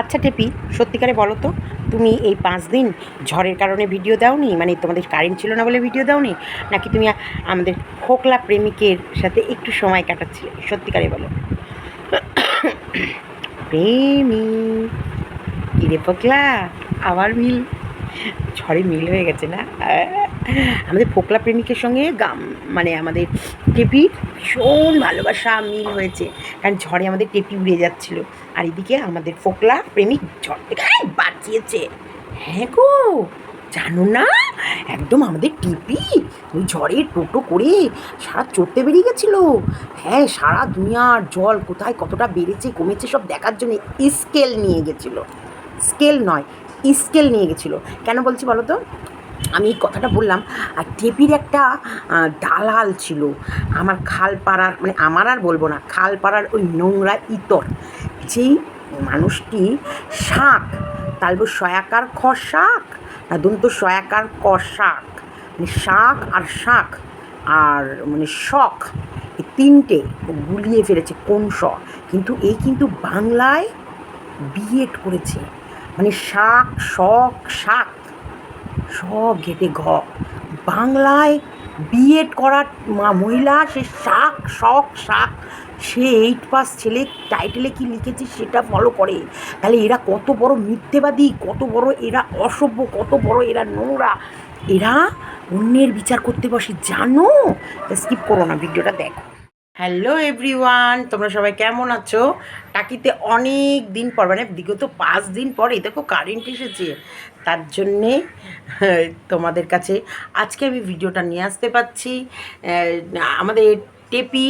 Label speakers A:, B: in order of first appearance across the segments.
A: আচ্ছা টেপি, সত্যিকারে বলো তো, তুমি এই পাঁচ দিন ঝড়ের কারণে ভিডিও দাওনি? মানে তোমাদের কারেন্ট ছিল না বলে ভিডিও দাওনি? নাকি তুমি আমাদের খোকলা প্রেমিকের সাথে একটু সময় কাটাচ্ছিলে? সত্যিকারে বলো। প্রেমিক। কিরে পোকলা আবার মিল? ঝড়ে মিল হয়ে গেছে না? আমাদের ফোকলা প্রেমিকের সঙ্গে গাম মানে আমাদের টেপির ভীষণ ভালোবাসা, মিল হয়েছে। কারণ ঝড়ে আমাদের টেপি উড়ে যাচ্ছিল। আর এদিকে আমাদের ফোকলা প্রেমিক ঝড় থেকে বাঁচিয়েছে। হ্যাঁ গো, জানো না? একদম আমাদের টিপি, ওই ঝড়ে টোটো করে সারা চড়তে বেরিয়ে গেছিল। হ্যাঁ সারা দুনিয়ার জল কোথায় কতটা বেড়েছে, কমেছে, সব দেখার জন্য স্কেল নিয়ে গেছিল। স্কেল নয় স্কেল নিয়ে গেছিল। কেন বলছি বলো তো আমি এই কথাটা বললাম, আর টেপির একটা দালাল ছিল। আমার খাল পাড়ার মানে আমার আর বলব না খাল পাড়ার ওই নোংরা ইতর। যেই মানুষটি শাক তালব সয়াকার খ শাক না দন্ত সয়াকার ক শাক মানে শাক আর শাক আর মানে শখ, এই তিনটে গুলিয়ে ফেলেছে কোন শ কিন্তু এই কিন্তু বাংলায় বিএড করেছে। মানে শাক, শখ শাক সব ঘেটে ঘ। বাংলায় বিএড করার মহিলা, সে শাক, শখ শাক সে এইট পাস ছেলে টাইটেলে কি লিখেছে সেটা ফলো করে। তাহলে এরা কত বড় মিথ্যেবাদী, কত বড় এরা অসভ্য, কত বড় এরা নোংরা। এরা অন্যের বিচার করতে বসে। জানো? স্কিপ করো না ভিডিওটা দেখো। হ্যালো এভরিওয়ান তোমরা সবাই কেমন আছো? টাকিতে অনেক দিন পর মানে বিগত পাঁচ দিন পরে দেখো কারেন্ট এসেছে। তার জন্যে হ্যাঁ, তোমাদের কাছে আজকে আমি ভিডিওটা নিয়ে আসতে আহ, আমাদের টেপি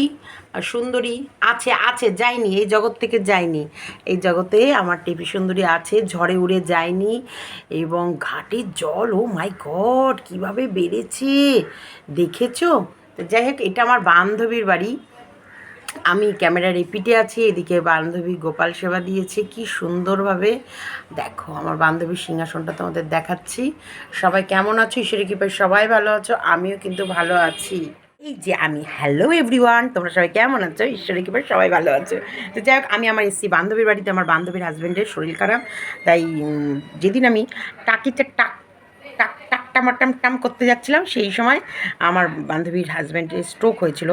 A: সুন্দরী আছে আছে যায়নি এই জগৎ থেকে যায়নি। এই জগতে আমার টেপি সুন্দরী আছে ঝড়ে উড়ে যায়নি এবং ঘাটের জল ও মাই গড কীভাবে বেড়েছে? দেখেছ? যাই হোক এটা আমার বান্ধবীর বাড়ি। আমি ক্যামেরার রিপিটে আছি, এদিকে বান্ধবী গোপাল সেবা দিয়েছে, কি সুন্দরভাবে। দেখো, আমার বান্ধবীর সিংহাসনটা তোমাদের দেখাচ্ছি। সবাই কেমন আছো? ঈশ্বরের কৃপায় সবাই ভালো আছো, আমিও কিন্তু ভালো আছি। এই যে আমি, হ্যালো এভরিওয়ান, তোমরা সবাই কেমন আছো? ঈশ্বরের কৃপায় সবাই ভালো আছো। তো যাই হোক, আমি আমার এসছি বান্ধবীর বাড়িতে, আমার বান্ধবীর হাজব্যান্ডের শরীর খারাপ। তাই যেদিন আমি টাকিতে টাক টাক টামাটাম টাম করতে যাচ্ছিলাম, সেই সময় আমার বান্ধবীর হাজব্যান্ডের স্ট্রোক হয়েছিল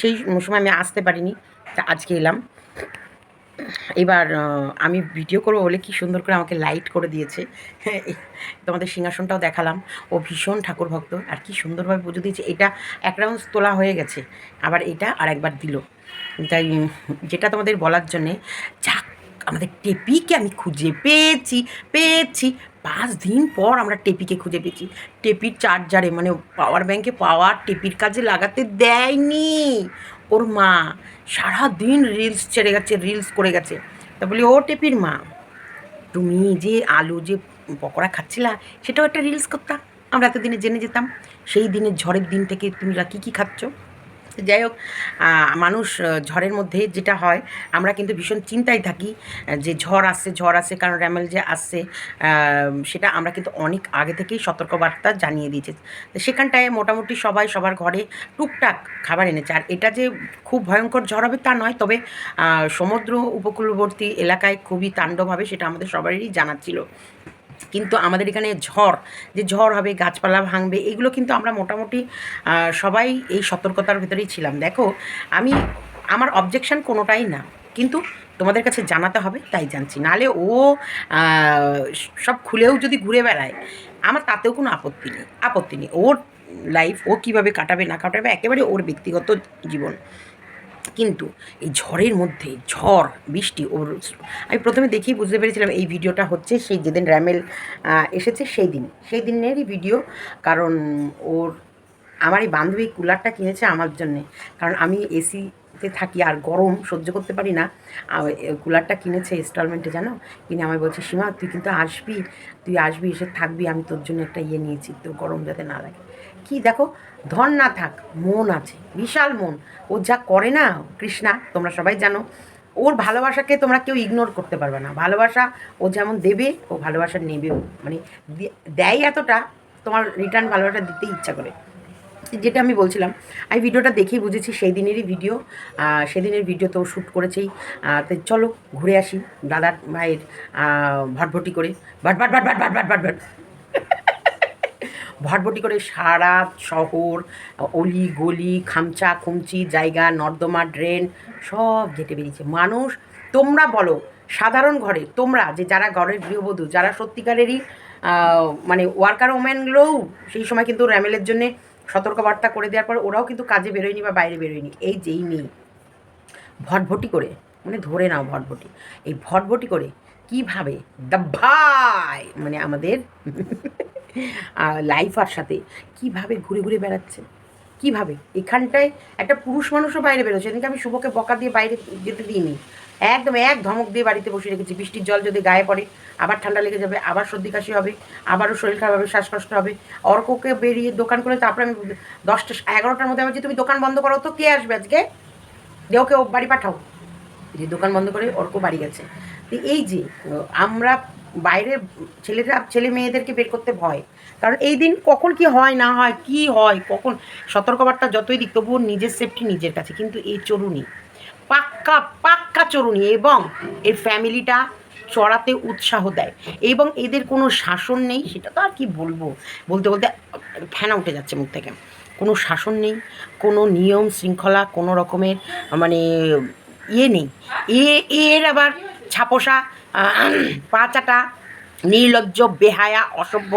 A: সেই সময় আমি আসতে পারিনি, তা আজকে এলাম। এবার আমি ভিডিও করব বলে কি সুন্দর করে আমাকে লাইট করে দিয়েছে। তোমাদের সিংহাসনটাও দেখালাম, ও ভীষণ ঠাকুর ভক্ত, আর কি সুন্দরভাবে পুজো দিয়েছে, এটা এক রাউন্ড তোলা হয়ে গেছে, আবার এটা আর একবার দিল। তাই, যেটা তোমাদের বলার জন্যে, যাক আমাদের টেপিকে আমি খুঁজে পেয়েছি পেয়েছি। পাঁচ দিন পর আমরা টেপিকে খুঁজে পেয়েছি। টেপির চার্জারে মানে পাওয়ার ব্যাংকে পাওয়ার টেপির কাজে লাগাতে দেয়নি। ওর মা সারা দিন রিলস ছেড়ে গেছে রিলস করে গেছে। তা বলি, ও টেপির মা, তুমি যে আলু যে পকোড়া খাচ্ছিলা, সেটাও একটা রিলস করতাম আমরা এতদিনে জেনে যেতাম। সেই দিনের ঝড়ের দিন থেকে তুমি কী কী খাচ্ছ? যাই হোক মানুষ ঝড়ের মধ্যে যেটা হয়, আমরা কিন্তু ভীষণ চিন্তায় থাকি যে ঝড় আসছে ঝড় আসছে, কারণ র্যামেল যে আসছে সেটা আমরা কিন্তু অনেক আগে থেকেই সতর্কবার্তা জানিয়ে দিয়েছে। সেখানটায় মোটামুটি সবাই সবার ঘরে টুকটাক খাবার এনেছে। আর এটা যে খুব ভয়ঙ্কর ঝড় হবে তা নয়, তবে সমুদ্র উপকূলবর্তী এলাকায় খুবই তাণ্ডব হবে, সেটা আমাদের সবারই জানা ছিল। কিন্তু আমাদের এখানে ঝড়, যে ঝড় হবে, গাছপালা ভাঙবে, এগুলো কিন্তু আমরা মোটামুটি সবাই এই সতর্কতার ভেতরেই ছিলাম। দেখো, আমি, আমার অবজেকশন কোনোটাই না, কিন্তু তোমাদের কাছে জানাতে হবে, তাই জানছি। নাহলে ও সব খুলেও যদি ঘুরে বেড়ায়, আমার তাতেও কোনো আপত্তি নেই আপত্তি নেই। ওর লাইফ ও কীভাবে কাটাবে, না কাটাবে, একেবারে ওর ব্যক্তিগত জীবন। কিন্তু এই ঝড়ের মধ্যে, ঝড়, বৃষ্টি, ওর আমি প্রথমে দেখেই বুঝতে পেরেছিলাম এই ভিডিওটা হচ্ছে সেই যেদিন র্যামেল এসেছে সেই দিন। সেই দিনেরই ভিডিও, কারণ ওর আমার এই বান্ধবী কুলারটা কিনেছে আমার জন্যে। কারণ আমি এসিতে থাকি আর গরম সহ্য করতে পারি না। কুলারটা কিনেছে ইনস্টলমেন্টে জানো? কিনে আমায় বলছে, সীমা, তুই কিন্তু আসবি, তুই আসবি, এসে থাকবি, আমি তোর জন্য একটা ইয়ে নিয়েছি, তোর গরম যাতে না লাগে। কি দেখো, ধন না থাক, মন আছে, বিশাল মন। ও যা করে না, কৃষ্ণা, তোমরা সবাই জানো, ওর ভালোবাসাকে তোমরা কেউ ইগনোর করতে পারবে না। ভালোবাসা ও যেমন দেবে, ও ভালোবাসা নেবেও। মানে দেয় এতটা, তোমার রিটার্ন ভালোবাসা দিতে ইচ্ছা করে। যেটা আমি বলছিলাম, আমি ভিডিওটা দেখেই বুঝেছি সেই দিনেরই ভিডিও সেদিনের ভিডিও তো শ্যুট করেছেই। তো চলো, ঘুরে আসি দাদার ভাইয়ের ভটভটি করে। ভাট ভাট ভাট ভাট ভাট ভাট ভাট ভাট। ভটভটি করে সারা শহর, অলি গলি, খামচা, খুমচি, জায়গা, নর্দমা, ড্রেন, সব ঘেটে বেরিয়েছে। মানুষ, তোমরা বলো, সাধারণ ঘরে, তোমরা যে যারা ঘরের গৃহবধূ, যারা সত্যিকারেরই মানে ওয়ার্কার ওম্যানগুলোও সেই সময় কিন্তু র্যামেলের জন্যে সতর্কবার্তা করে দেওয়ার পর ওরাও কিন্তু কাজে বেরোয়নি বা বাইরে বেরোয়নি। এই যেই মেয়ে ভটভটি করে মানে ধরে নাও ভটভটি এই ভটভটি করে কীভাবে? দ্য ভাই মানে আমাদের লাইফার সাথে কীভাবে ঘুরে ঘুরে বেড়াচ্ছে? কীভাবে? এখানটায় একটা পুরুষ মানুষও বাইরে বেরোচ্ছে। এদিকে আমি শুভকে বকা দিয়ে বাইরে যেতে দিইনি। একদম এক ধমক দিয়ে বাড়িতে বসে রেখেছি। বৃষ্টির জল যদি গায়ে পড়ে, আবার ঠান্ডা লেগে যাবে, আবার সর্দি কাশি হবে, আবারও শরীর খারাপ হবে, শ্বাসকষ্ট হবে। অর্ককে বেরিয়ে দোকান করে তারপরে আমি দশটা, এগারোটার মধ্যে আমি যে তুমি দোকান বন্ধ করো, তো কে আসবে আজকে? দিয়ে ওকে বাড়ি পাঠাও। যে দোকান বন্ধ করে অর্ক বাড়ি গেছে। তো এই যে, আমরা বাইরে ছেলেরা, ছেলে মেয়েদেরকে বের করতে ভয়। কারণ এই দিন কখন কি হয়, না হয়, কি হয়, কখন? সতর্কবার্তা যতই দিক, তবুও নিজের সেফটি নিজের কাছে। কিন্তু এই চরুণী পাক্কা পাক্কা চরুণী এবং এর ফ্যামিলিটা চড়াতে উৎসাহ দেয়। এবং এদের কোনো শাসন নেই, সেটা তো আর কি বলব? বলতে বলতে ফেনা উঠে যাচ্ছে মুখ থেকে। কোনো শাসন নেই, কোনো নিয়ম শৃঙ্খলা কোনো রকমের মানে ইয়ে নেই। এ, এর আবার ছাপোষা পাচাটা নির্লজ্জ বেহায়া অসভ্য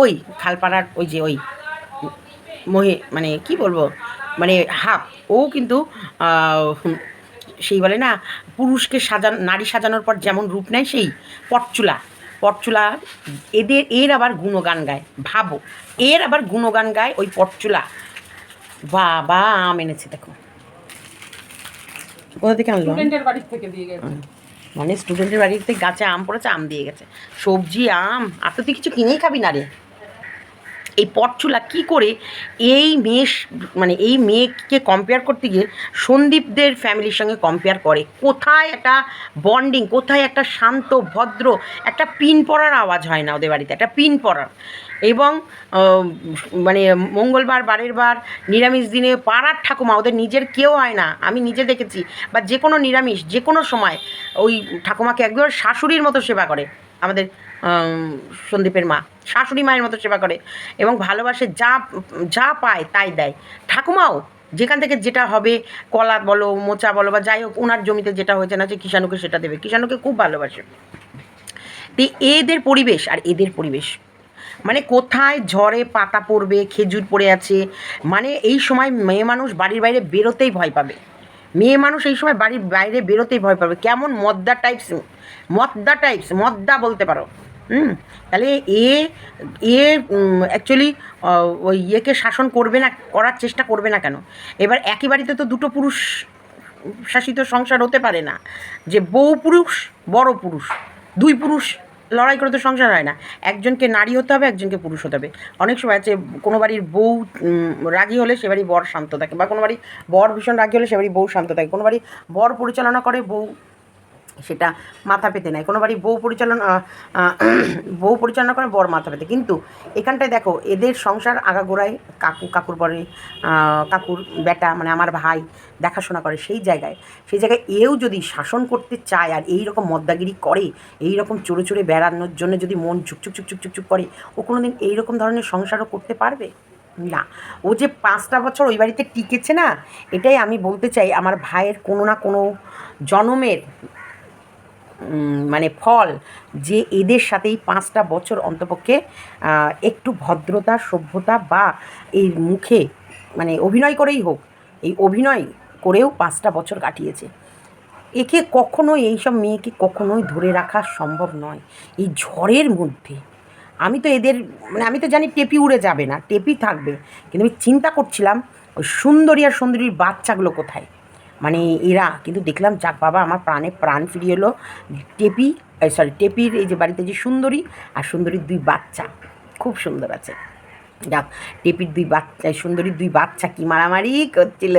A: ওই খালপাড়ার ওই যে ওই মহি মানে কি বলব? মানে হাফ ও কিন্তু সেই বলে না পুরুষকে সাজান নারী সাজানোর পর যেমন রূপ নেয় সেই পটচুলা। পটচুলা এদের এর আবার গুণগান গায় ভাবো। এর আবার গুণগান গায় ওই পটচুলা। বাবা আম এনেছে দেখো। কোথা থেকে আনলো?
B: বাড়ির থেকে দিয়ে গেছে।
A: মানে স্টুডেন্টের বাড়িতে গাছে আম পড়েছে, আম দিয়ে গেছে। সবজি, আম, আর তো তুই কিছু কিনেই খাবি না রে। এই পটচুলা কি করে এই মেয়ে মানে এই মেয়েকে কম্পেয়ার করতে গিয়ে সন্দীপদের ফ্যামিলির সঙ্গে কম্পেয়ার করে। কোথায় একটা বন্ডিং কোথায় একটা শান্ত ভদ্র একটা পিন পড়ার আওয়াজ হয় না ওদের বাড়িতে একটা পিন পড়ার এবং মানে মঙ্গলবার বারের বার নিরামিষ দিনে পাড়ার ঠাকুমা ওদের নিজের কেউ হয় না আমি নিজে দেখেছি বা যে কোনো নিরামিষ যে কোনো সময় ওই ঠাকুমাকে একবার শাশুড়ির মতো সেবা করে। আমাদের আম, সন্দীপের মা। শাশুড়ি মায়ের মতো সেবা করে এবং ভালোবাসে যা যা পায় তাই দেয়। ঠাকুমাও যেখান থেকে যেটা হবে, কলা বলো, মোচা বলো বা যাই হোক ওনার জমিতে যেটা হয়েছে না যে কিষাণুকে সেটা দেবে। কিষাণুকে খুব ভালোবাসে। তো এদের পরিবেশ আর এদের পরিবেশ। মানে কোথায় ঝড়ে পাতা পড়বে, খেজুর পড়ে আছে মানে এই সময় মেয়ে মানুষ বাড়ির বাইরে বেরোতেই ভয় পাবে। মেয়ে মানুষ এই সময় বাড়ির বাইরে বেরোতেই ভয় পাবে। কেমন মদ্দা টাইপস মদ্দা টাইপস মদ্দা বলতে পারো। হুম, তাহলে এ এ অ্যাকচুয়ালি ওই ইয়েকে শাসন করবে না, করার চেষ্টা করবে না কেন? এবার একই বাড়িতে তো দুটো পুরুষ শাসিত সংসার হতে পারে না। যে বউ পুরুষ, বড় পুরুষ, দুই পুরুষ লড়াই করে তো সংসার হয় না। একজনকে নারী হতে হবে, একজনকে পুরুষ হতে হবে। অনেক সময় আছে, কোনো বাড়ির বউ রাগী হলে সে বাড়ি বর শান্ত থাকে, বা কোনো বাড়ি বর ভীষণ রাগী হলে সে বাড়ি বউ শান্ত থাকে। কোনো বাড়ি বর পরিচালনা করে, বউ সেটা মাথা পেতে নেয় কোনো বাড়ি বউ পরিচালনা বউ পরিচালনা করে বর মাথা পেতে। কিন্তু এখানটায় দেখো, এদের সংসার আগাগোড়ায় কাকু, কাকুর পরে কাকুর বেটা মানে আমার ভাই দেখাশোনা করে সেই জায়গায়। সেই জায়গায় এও যদি শাসন করতে চায় আর এই রকম মদ্দাগিরি করে, এই রকম চড়ে চড়ে বেড়ানোর জন্য যদি মন চুকচুক চুকচুক চুকচুক করে, ও কোনো দিন এইরকম ধরনের সংসারও করতে পারবে? না। ও যে পাঁচটা বছর ওই বাড়িতে টিকেছে না, এটাই আমি বলতে চাই, আমার ভাইয়ের কোনো না কোনো জনমের মানে ফল যে এদের সাথে এই পাঁচটা বছর অন্তপক্ষে একটু ভদ্রতা, সভ্যতা বা এই মুখে মানে অভিনয় করেই হোক, এই অভিনয় করেও পাঁচটা বছর কাটিয়েছে। একে কখনোই এইসব মেয়েকে কখনোই ধরে রাখা সম্ভব নয়, এই ঝড়ের মধ্যে। আমি তো এদের মানে আমি তো জানি টেপি উড়ে যাবে না, টেপি থাকবে, কিন্তু আমি চিন্তা করছিলাম, ওই সুন্দরী আর সুন্দরীর বাচ্চাগুলো কোথায়? মানে এরা, কিন্তু দেখলাম, যাক বাবা, আমার প্রাণে প্রাণ ফিরিয়ে এলো। টেপি সরি টেপির এই যে বাড়িতে যে সুন্দরী, আর সুন্দরীর দুই বাচ্চা, খুব সুন্দর আছে। যাক, টেপির দুই বাচ্চা, সুন্দরীর দুই বাচ্চা কি মারামারি করছিল?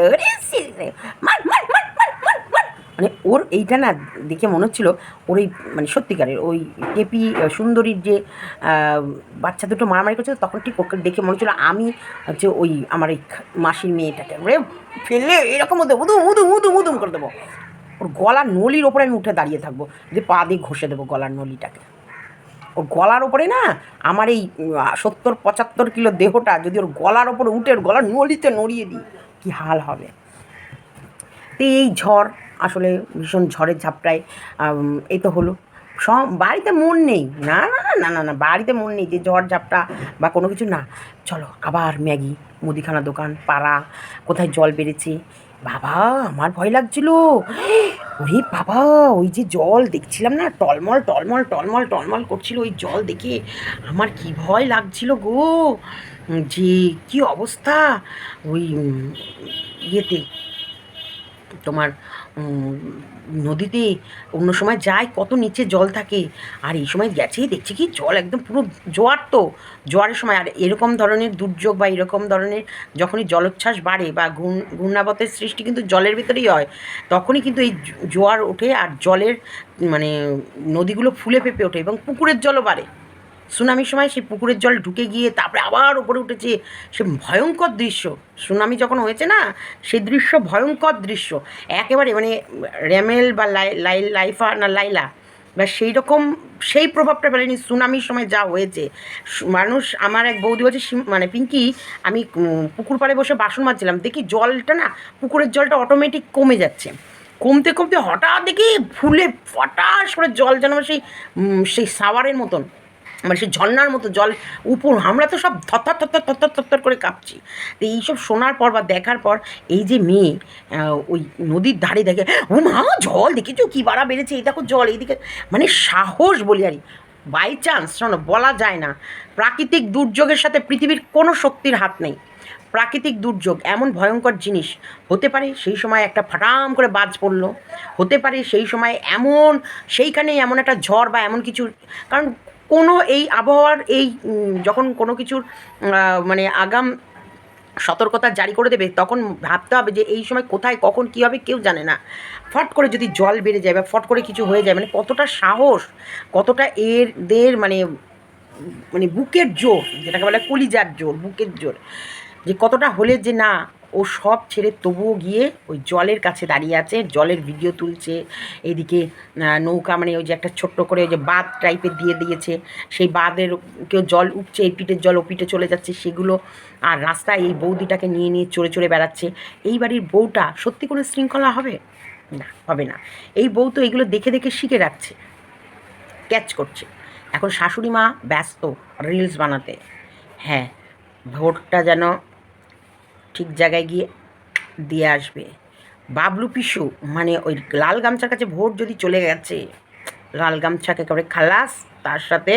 A: মার মার মার মার মার মার মানে ওর এইটা না দেখে মনে হচ্ছিল ওর এই মানে সত্যিকারের ওই কেপি সুন্দরীর যে বাচ্চা দুটো মারামারি করছিল, তখন ঠিক ওকে দেখে মনে হচ্ছিল আমি হচ্ছে ওই আমার এই মাসির মেয়েটাকে। রে, ফেলে, এরকম মধ্যে উদুম উদুম উদুম উদুম করে দেবো। ওর গলার নলির ওপরে আমি উঠে দাঁড়িয়ে থাকব, যে পা দিয়ে ঘষে দেবো গলার নলিটাকে। ওর গলার ওপরে না আমার এই সত্তর, পঁচাত্তর কিলো দেহটা যদি ওর গলার ওপরে উঠে, ওর গলার নলিতে নড়িয়ে দিই, কী হাল হবে? তো এই ঝড় আসলে ভীষণ ঝড়ের ঝাপটায় এই তো হলো। সব বাড়িতে মন নেই। না না না না না, বাড়িতে মন নেই যে ঝড় ঝাপটা বা কোনো কিছু না। চলো, আবার ম্যাগি, মুদিখানা দোকান, পাড়া, কোথায় জল বেড়েছে? বাবা, আমার ভয় লাগছিল। ওরে বাবা, ওই যে জল দেখছিলাম না, টলমল টলমল টলমল টলমল করছিল ওই জল দেখে। আমার কি ভয় লাগছিল গো। যে কি অবস্থা? ওই ইয়েতে, তোমার নদীতে অন্য সময় যায়, কত নিচে জল থাকে। আর এই সময় গেছেই দেখছি কি জল একদম পুরো জোয়ার তো। জোয়ারের সময় আর এরকম ধরনের দুর্যোগ বা এরকম ধরনের যখনই জলোচ্ছ্বাস বাড়ে বা ঘূর্ণ- ঘূর্ণাবতের সৃষ্টি কিন্তু জলের ভিতরেই হয়, তখনই কিন্তু এই জোয়ার ওঠে আর জলের মানে নদীগুলো ফুলে ফেপে ওঠে এবং পুকুরের জলও বাড়ে। সুনামির সময় সেই পুকুরের জল ঢুকে গিয়ে তারপরে আবার উপরে উঠেছে সে ভয়ঙ্কর দৃশ্য। সুনামি যখন হয়েছে না সেই দৃশ্য ভয়ঙ্কর দৃশ্য। একেবারে মানে র্যামেল বা লাই, লাই- লাইফা না লাইলা, বা সেই রকম সেই প্রভাবটা ফেলেনি সুনামির সময় যা হয়েছে। মানুষ, আমার এক বৌদি বলছে মানে পিঙ্কি, আমি পুকুর পাড়ে বসে বাসন মাজছিলাম। দেখি জলটা না, পুকুরের জলটা অটোমেটিক কমে যাচ্ছে। কমতে কমতে হঠাৎ দেখি ফুলে ফটাস করে জল যেন সেই সেই সাওয়ারের মতন মানে সেই ঝর্নার মতো জল উপর, আমরা তো সব থরথর থরথর থরথর থরথর করে কাঁপছি। তো এইসব শোনার পর বা দেখার পর এই যে মেয়ে ওই নদীর ধারে দেখে, ও মা, জল দেখেছ কী বাড়া বেড়েছে? এই দেখো জল, এইদিকে মানে সাহস বলি আরই বাই চান্স শোনো, বলা যায় না। প্রাকৃতিক দুর্যোগের সাথে পৃথিবীর কোনো শক্তির হাত নেই। প্রাকৃতিক দুর্যোগ এমন ভয়ঙ্কর জিনিস হতে পারে, সেই সময় একটা ফাটাম করে বাজ পড়ল। হতে পারে সেই সময় এমন, সেইখানেই এমন একটা ঝড় বা এমন কিছু, কারণ কোনো এই আবহাওয়ার এই যখন কোনো কিছুর মানে আগাম সতর্কতা জারি করে দেবে, তখন ভাবতে হবে যে এই সময় কোথায়, কখন, কী হবে কেউ জানে না। ফট করে যদি জল বেড়ে যায় বা ফট করে কিছু হয়ে যায় মানে কতটা সাহস, কতটা এর, দের মানে মানে বুকের জোর, যেটাকে বলে কলিজার জোর, বুকের জোর, যে কতটা হলে যে না ও সব ছেড়ে তবুও গিয়ে ওই জলের কাছে দাঁড়িয়ে আছে, জলের ভিডিও তুলছে এদিকে নৌকা মানে ওই যে একটা ছোট্ট করে ওই যে বাঁধ টাইপের দিয়ে দিয়েছে, সেই বাঁধের কেউ জল উঠছে এই পিঠের জল ও পিঠে চলে যাচ্ছে সেগুলো, আর রাস্তায় এই বৌদিটাকে নিয়ে নিয়ে চড়ে চড়ে বেড়াচ্ছে, এই বাড়ির বউটা সত্যি কোনো শৃঙ্খলা হবে? না হবে না, এই বউ তো এগুলো দেখে দেখে শিখে রাখছে ক্যাচ করছে, এখন শাশুড়ি মা ব্যস্ত রিলস বানাতে হ্যাঁ ভোটটা যেন ঠিক জায়গায় গিয়ে দিয়ে আসবে। বাবলু পিসু মানে ওই লাল গামছার কাছে ভোট যদি চলে গেছে, লাল গামছাকে একেবারে খালাস, তার সাথে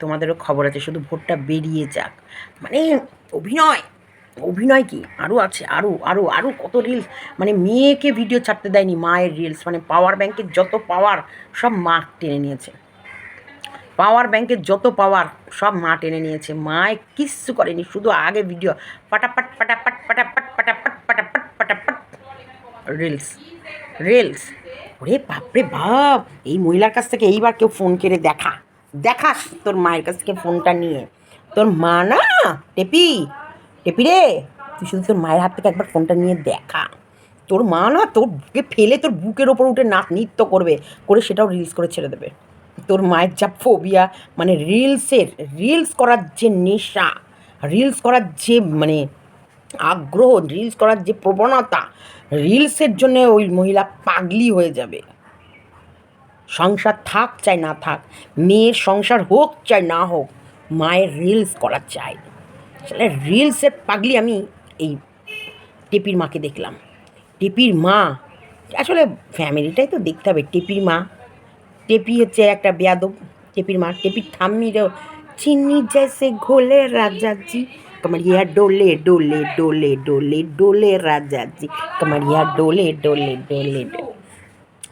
A: তোমাদেরও খবর আছে, শুধু ভোটটা বেরিয়ে যাক। মানে অভিনয় অভিনয় কি? আরও আছে আরও আরও আরও কত রিলস মানে মেয়েকে ভিডিও ছাড়তে দেয়নি, মায়ের রিলস মানে পাওয়ার ব্যাংকের যত পাওয়ার সব মা টেনে নিয়েছে। পাওয়ার ব্যাংকের যত পাওয়ার সব মা টেনে নিয়েছে। মায় কিচ্ছু করেনি, শুধু আগে ভিডিও পাটাপাট পাটাপাট পাটাপাট পাটাপাট পাটাপাট পাটাপাট রিলস রিলস ওরে বাপরে বাপ, এই মহিলার কাছ থেকে এইবার কেউ ফোন কেড়ে দেখা। দেখাস তোর মায়ের কাছ থেকে ফোনটা নিয়ে। তোর মা না, টেপি টেপি রে, তুই শুধু তোর মায়ের হাত থেকে একবার ফোনটা নিয়ে দেখা। তোর মা না তোর বুকে ফেলে তোর বুকের ওপর উঠে নাচ, নৃত্য করবে, করে সেটাও রিলস করে ছেড়ে দেবে। তোর মায়ের যা ফোবিয়া মানে রিলসের রিলস করার যে নেশা রিলস করার যে মানে আগ্রহ রিলস করার যে প্রবণতা রিলসের জন্য ওই মহিলা পাগলি হয়ে যাবে। সংসার থাক চাই না থাক, মেয়ের সংসার হোক চাই না হোক, মায়ের রিলস করা চাই। আসলে রিলসের পাগলি আমি এই টেপির মাকে দেখলাম। টেপির মা, আসলে ফ্যামিলিটাই তো দেখতে হবে, টেপির মা টেপি হচ্ছে একটা বেয়াদব। টেপির মা, টেপির ঠাম্মির চিনি জেসে ঘোলে রাজাজি। কমারিয়া ডোলে ডোলে ডোলে ডোলে ডোলে রাজাজি। কমারিয়া ডোলে ডোলে ডোলে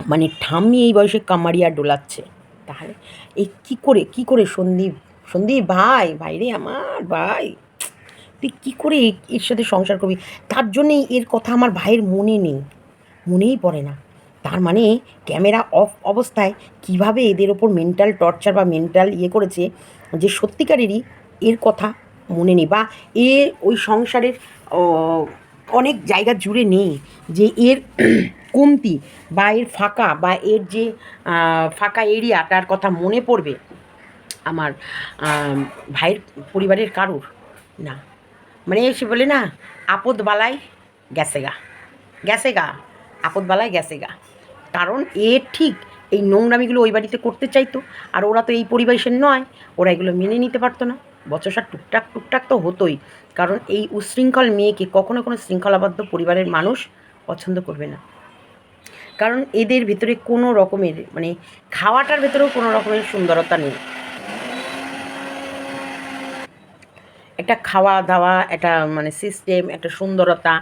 A: মানে ঠাম্মি এই বয়সে কামারিয়া ডোলাচ্ছে। তাহলে এই কী করে কী করে সন্দীপ? সন্দীপ ভাই ভাই রে আমার ভাই। তুই কী করে এর সাথে সংসার করবি? তার জন্যেই এর কথা আমার ভাইয়ের মনে নেই। মনেই পড়ে না। তার মানে ক্যামেরা অফ অবস্থায় কীভাবে এদের ওপর মেন্টাল টর্চার বা মেন্টাল ইয়ে করেছে যে সত্যিকারেরই এর কথা মনে নেই বা এ ওই সংসারের অনেক জায়গা জুড়ে নেই যে এর কমতি বা এর ফাঁকা বা এর যে ফাঁকা এরিয়া তার কথা মনে পড়বে আমার ভাইয়ের পরিবারের কারুর? না। মানে সে বলে না আপদ বালাই গেছে গা গেছে গা আপদ বালাই গেছে গা কারণ এ ঠিক এই নোংরামিগুলো ওই বাড়িতে করতে চাইতো। আর ওরা তো এই পরিবেশের নয়, ওরা এগুলো মেনে নিতে পারতো না। বচসা টুকটাক টুকটাক তো হতোই, কারণ এই উশৃঙ্খল মেয়েকে কখনো কোনো শৃঙ্খলাবদ্ধ পরিবারের মানুষ পছন্দ করবে না। কারণ এদের ভেতরে কোনো রকমের মানে খাওয়াটার ভেতরেও কোনো রকমের সুন্দরতা নেই। একটা খাওয়া দাওয়া একটা মানে সিস্টেম একটা সুন্দরতা,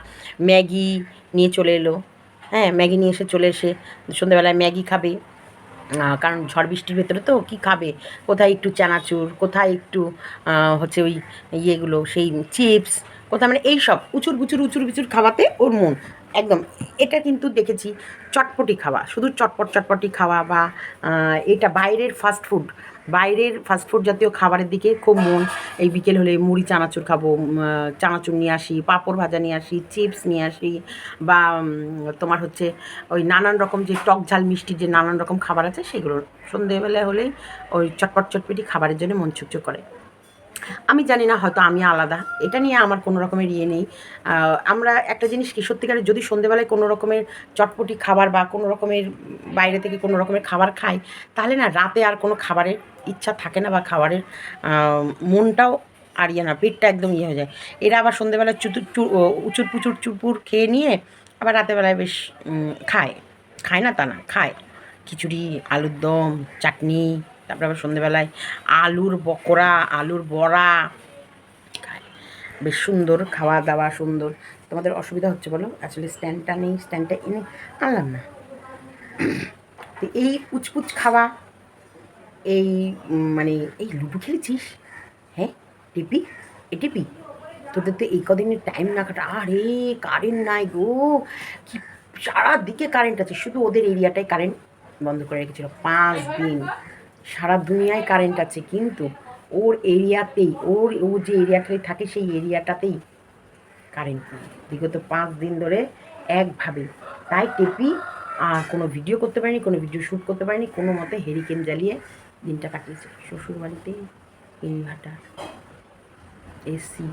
A: ম্যাগি নিয়ে চলে এলো। হ্যাঁ ম্যাগি নিয়ে এসে চলে এসে সন্ধ্যেবেলায় ম্যাগি খাবে। কারণ ঝড় বৃষ্টির ভেতরে তো কি খাবে? কোথায় একটু চানাচুর, কোথায় একটু হচ্ছে ওই ইয়েগুলো, সেই চিপস, কোথায় মানে এই সব উচুর বুচুর উচুর বুচুর খাওয়াতে ওর মন। একদম, এটা কিন্তু দেখেছি চটপটি খাওয়া। শুধু চটপট চটপটি খাওয়া বা এটা বাইরের ফাস্ট ফুড বাইরের ফাস্টফুড জাতীয় খাবারের দিকে খুব মন। এই বিকেল হলে মুড়ি, চানাচুর খাব চানাচুর নিয়ে আসি, পাঁপড় ভাজা নিয়ে আসি, চিপস নিয়ে আসি বা তোমার হচ্ছে ওই নানান রকম যে টক ঝাল মিষ্টি যে নানান রকম খাবার আছে সেগুলো। সন্ধেবেলা হলেই ওই চটপট চটপটি খাবারের জন্য মন ছুকছুক করে। আমি জানি না হয়তো আমি আলাদা। এটা নিয়ে আমার কোনো রকমের ইয়ে নেই। আমরা একটা জিনিস কি, সত্যিকারের যদি সন্ধেবেলায় কোনো রকমের চটপটি খাবার বা কোনো রকমের বাইরে থেকে কোনো রকমের খাবার খাই, তাহলে না রাতে আর কোনো খাবারের ইচ্ছা থাকে না বা খাবারের মনটাও আর ইয়ে না, পেটটা একদম ইয়ে হয়ে যায়। এরা আবার সন্ধেবেলায় চুতুর উচুর পুচুর চুপুর খেয়ে নিয়ে আবার রাতেরবেলায় বেশ খায়। খায় না তা না, খায়। খিচুড়ি, আলুর দম, চাটনি, তারপরে আবার সন্ধেবেলায় আলুর বকরা, আলুর বড়া খায়। বেশ সুন্দর খাওয়া দাওয়া সুন্দর। তোমাদের অসুবিধা হচ্ছে বলো? আসলে স্ট্যান্ডটা নেই স্ট্যান্ডটা এনে আনলাম না। তো এই পুচপুচ খাওয়া এই মানে এই লুডো খেলেছিস? হ্যাঁ টিপি? এ টিপি তোদের তো এই কদিনের টাইম না কাটা আরে কারেন্ট নাই গো। কি সারা দিকে কারেন্ট আছে শুধু ওদের এরিয়াটাই কারেন্ট বন্ধ করে রেখেছিল পাঁচ দিন। সারা দুনিয়ায় কারেন্ট আছে কিন্তু ওর এরিয়াতেই ওর ও যে এরিয়াটায় থাকে সেই এরিয়াটাতেই কারেন্ট নেই। বিগত পাঁচ দিন ধরে একভাবে। তাই টেপি আর কোনো ভিডিও করতে পারিনি কোনো ভিডিও শ্যুট করতে পারিনি কোনো মতে হেরিকেন জ্বালিয়ে দিনটা কাটিয়েছে। শ্বশুর বাড়িতে ইনভার্টার এসি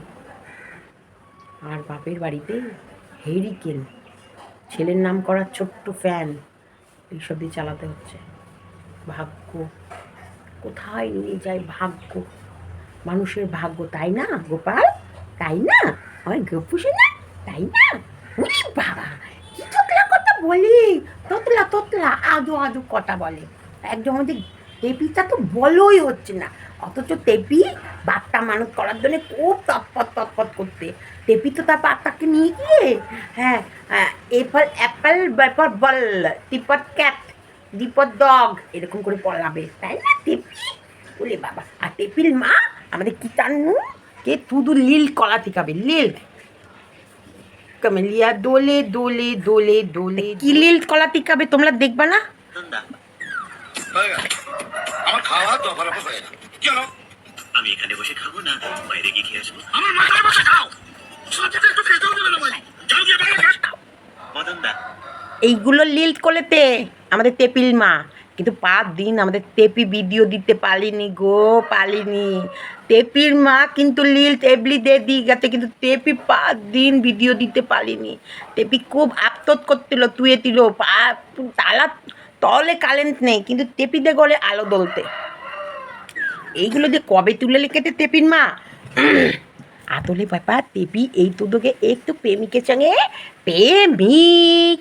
A: আর বাপের বাড়িতে হেরিকেন ছেলের নাম করা ছোট্ট ফ্যান এইসব দিয়ে চালাতে হচ্ছে। ভাগ্য। কোথায় নিয়ে যায় ভাগ্য? মানুষের ভাগ্য, তাই না গোপাল? তাই না? আমার গোপুষে না তাই না? বাবা, কি তোতলা কথা বলে? তোতলা তোতলা আজও আজও কথা বলে। একদম আমাদের তেপিটা তো বলোই হচ্ছে না। অথচ টেপি বাচ্চা মানুষ করার জন্য খুব তৎপর তৎপর করতে। টেপি তো তার বাচ্চাকে নিয়ে গিয়ে হ্যাঁ এপল অ্যাপেল ব্যাপার বল টিপট ক্যাট ডিপট ডগ এরকম করে পলাবে তাই না তেপি বলে বাবা আর টেপিল মা আমাদের কিটানু কে তুদু লীল কলা ঠিকাবে লীল। কামেলিয়া দোলে দোলে দোলে দোলে কি লীল কলা টিকাবে তোমরা দেখবা না?
C: হয়ে গেল। আমার খাওয়া দফা হয়ে কি
B: আমি এখানে বসে খাব না বাইরে গিয়ে খেয়ে আসব।
C: আমার মাথায় বসে খাও। সত্যি একটু খেতেও দেবে না ভাই যাও গিয়ে বাইরে খাও
B: মদন দা
A: এইগুলো লিল্ট করেতে আমাদের তেপিল মা। কিন্তু পাঁচ দিন আমাদের তেপি ভিডিও দিতে পারিনি গো পারিনি তেপির মা কিন্তু লিল্ট এবলি দে দি গেছে কিন্তু তেপি পাঁচ দিন ভিডিও দিতে পারিনি তেপি খুব আপতত করছিল তুয়ে দিল। তালা তলে কারেন্ট নেই, কিন্তু তেপিতে গলে আলো দলতে। এইগুলো দিয়ে কবে তুলে লিখেতে তেপির মা? আতলে বাবা তেপি এই তোদেরকে একটু প্রেমিকের সঙ্গে, প্রেমিক।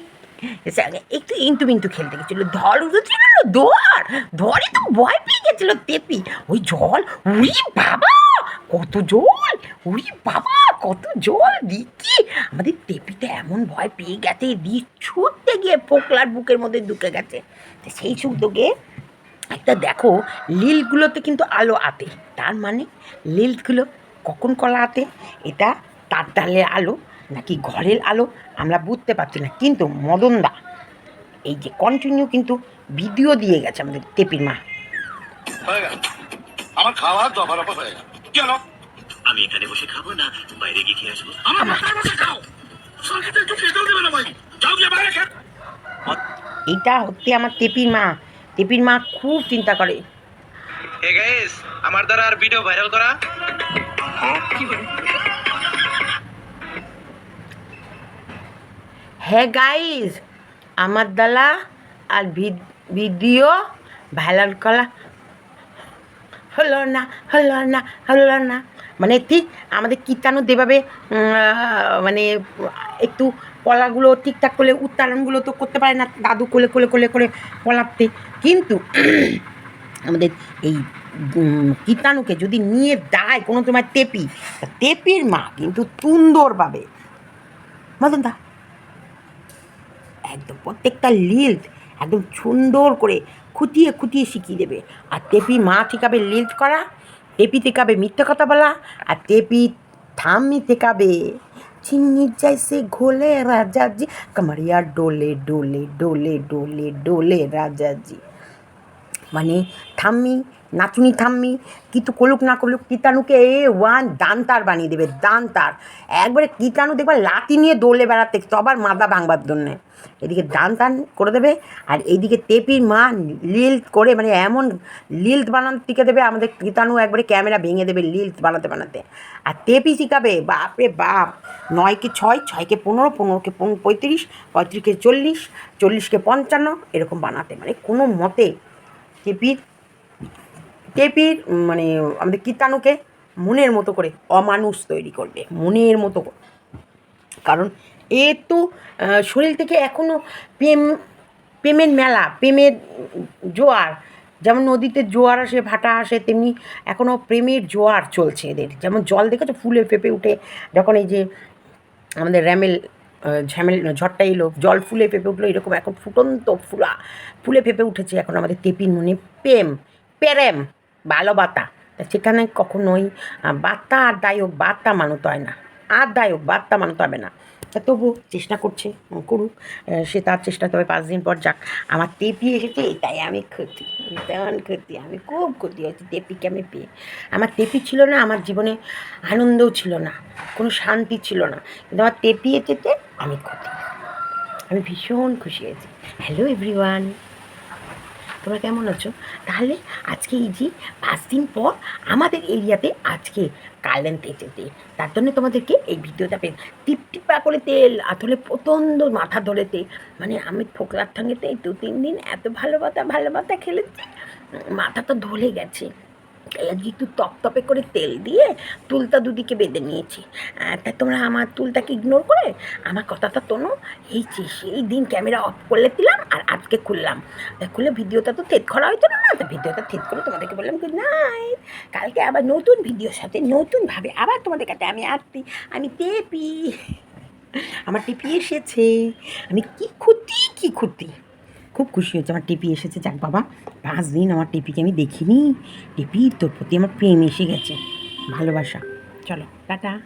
A: সঙ্গে একটু ইন্টু মিন্টু খেলতে গেছিল। ধর উঠেছিল না, ধর। ধরে তো ভয় পেয়ে গেছিল তেপি ওই জল, উড়ি বাবা, কত জল, উড়ি বাবা। কত জল দিচ্ছি? আমাদের তেপিতে এমন ভয় পেয়ে গেছে, দিয়ে ছুটতে গিয়ে পোকলার বুকের মধ্যে ঢুকে গেছে। তো সেই সুযোগে একটা দেখো, লিলগুলোতে কিন্তু আলো আতে তার মানে লিলগুলো কখন কলা আতে এটা তার ডালের আলো নাকি ঘরের আলো? আমরা বুঝতে পারছি না। কিন্তু মদনদা, এই যে কন্টিনিউ কিন্তু ভিডিও দিয়ে গেছে আমাদের টেপির মা।
C: আমার খাওয়া দফা হয়ে গেল।
B: আমি এখানে বসে খাব না বাইরে গিয়ে খেয়ে আসব।
C: আমার মাথায় বসে খাও। সঙ্গীতে একটু খেতেও দেবে না ভাই। যাও গিয়ে বাইরে
A: এইটা হচ্ছে আমার টেপির মা। টেপির মা খুব চিন্তা করে।
D: হে গাইস আমার দ্বারা আর ভিডিও ভাইরাল করা?
A: হ্যাঁ গাইজ আমার দ্বারা আর ভিডিও ভাইরাল করা হলো না হলো না হলো না। মানে ঠিক আমাদের কীর্তানু যেভাবে মানে একটু পলাগুলো ঠিকঠাক করলে উচ্চারণগুলো তো করতে পারে না, দাদু কোলে কোলে কোলে করে পলাতে কিন্তু আমাদের এই কীর্তানুকে যদি নিয়ে দেয় কোনো তোমার টেপি তা টেপির মা কিন্তু সুন্দরভাবে মদন দা একদম প্রত্যেকটা লিল্ট একদম সুন্দর করে খুঁটিয়ে খুঁটিয়ে শিখিয়ে দেবে। আর টেপি মা ঠেকাবে লিল্ট করা টেপি কাবে মিথ্যা কথা বলা আর টেপি থামি কাবে। চিন্নি সে ঘোলে রাজা জি কামারিয়া ডোলে ডোলে ডোলে ডোলে ডোলে রাজা জি মানে থাম্মি নাচুনি থাম্মি কিন্তু কলুক না করুক কীটাণুকে এ ওয়ান দান্তার বানিয়ে দেবে, দান্তার। একবারে কীটাণু দেখবার লাতি নিয়ে দৌড়ে বেড়াতে, সবার মাথা ভাঙবার জন্যে। এদিকে দান টান করে দেবে, আর এইদিকে তেপির মা লিল্ট করে মানে এমন লিল্ট বানানো শিখে দেবে, আমাদের কীটাণু একবারে ক্যামেরা ভেঙে দেবে লিল্ট বানাতে বানাতে। আর তেপি শিখাবে, বাপরে বাপ, নয়কে ছয়, ছয়কে পনেরো, পনেরোকে পন- পঁয়ত্রিশ, পঁয়ত্রিশকে চল্লিশ, চল্লিশকে পঞ্চান্ন, এরকম বানাতে। মানে কোনো মতে টেপির টেপির মানে আমাদের কীটাণুকে মনের মতো করে অমানুষ তৈরি করবে, মনের মতো করে। কারণ এ তো শরীর থেকে এখনও প্রেম, প্রেমের মেলা, প্রেমের জোয়ার, যেমন নদীতে জোয়ার আসে, ভাটা আসে, তেমনি এখনও প্রেমের জোয়ার চলছে এদের। যেমন জল দেখেছ? ফুলে ফেপে উঠে যখন এই যে আমাদের র্যামেল ঝ্যামেল, ঝড়টা এলো, জল ফুলে ফেপে উঠল, এরকম এখন ফুটন্ত ফুলা, ফুলে ফেপে উঠেছে এখন আমাদের তেপির মনে প্রেম প্রেম ভালোবাতা তা সেখানে কখনোই বার্তা আর দায়ক বার্তা মানত হয় না। আর দায়ক বার্তা মানত হবে না। তা তবু চেষ্টা করছে করুক। সে তার চেষ্টা তবে পাঁচ দিন পর যাক। আমার টেপি এসেছে তাই আমি ক্ষতি। তেমন ক্ষতি, আমি খুব ক্ষতি হয়েছি টেপিকে আমি পেয়ে। আমার টেপি ছিল না, আমার জীবনে আনন্দও ছিল না, কোনো শান্তি ছিল না। কিন্তু আমার টেপি এসেছে, আমি ক্ষতি। আমি ভীষণ খুশি হয়েছি। হ্যালো এভরিওয়ান তোমরা কেমন আছো? তাহলে আজকে এই যে পাঁচ দিন পর আমাদের এরিয়াতে আজকে কালেন তেল তার জন্য তোমাদেরকে এই ভিডিওটা পেন। টিপটিপা করে তেল আতলে প্রচণ্ড মাথা ধরেতে মানে আমি ফোকলার ঠাঙ্গেতে এই দু তিন দিন এত ভালো বাতা ভালো বাতা খেলেছি, মাথা তো ধরে গেছে। আজকে একটু তপতপে করে তেল দিয়ে তুলতা দুদিকে বেঁধে নিয়েছি। তা তোমরা আমার তুলটাকে ইগনোর করে আমার কথাটা তোনো এই সেই দিন ক্যামেরা অফ করলে দিলাম আর আজকে খুললাম। খুলে ভিডিওটা তো থেট করা হয়তো না তা ভিডিওটা থেট করে তোমাদেরকে বললাম গুড নাইট কালকে আবার নতুন ভিডিওর সাথে নতুনভাবে আবার তোমাদের কাছে আমি আসছি। আমি টেপি। আমার টিপি এসেছে। আমি কি ক্ষতি কি ক্ষতি খুব খুশি হয়েছে। আমার টিপি এসেছে, যাক বাবা, পাঁচ দিন আমার টিপিকে আমি দেখিনি। টিপি, তোর প্রতি আমার প্রেম এসে গেছে। ভালোবাসা। চলো, টাটা।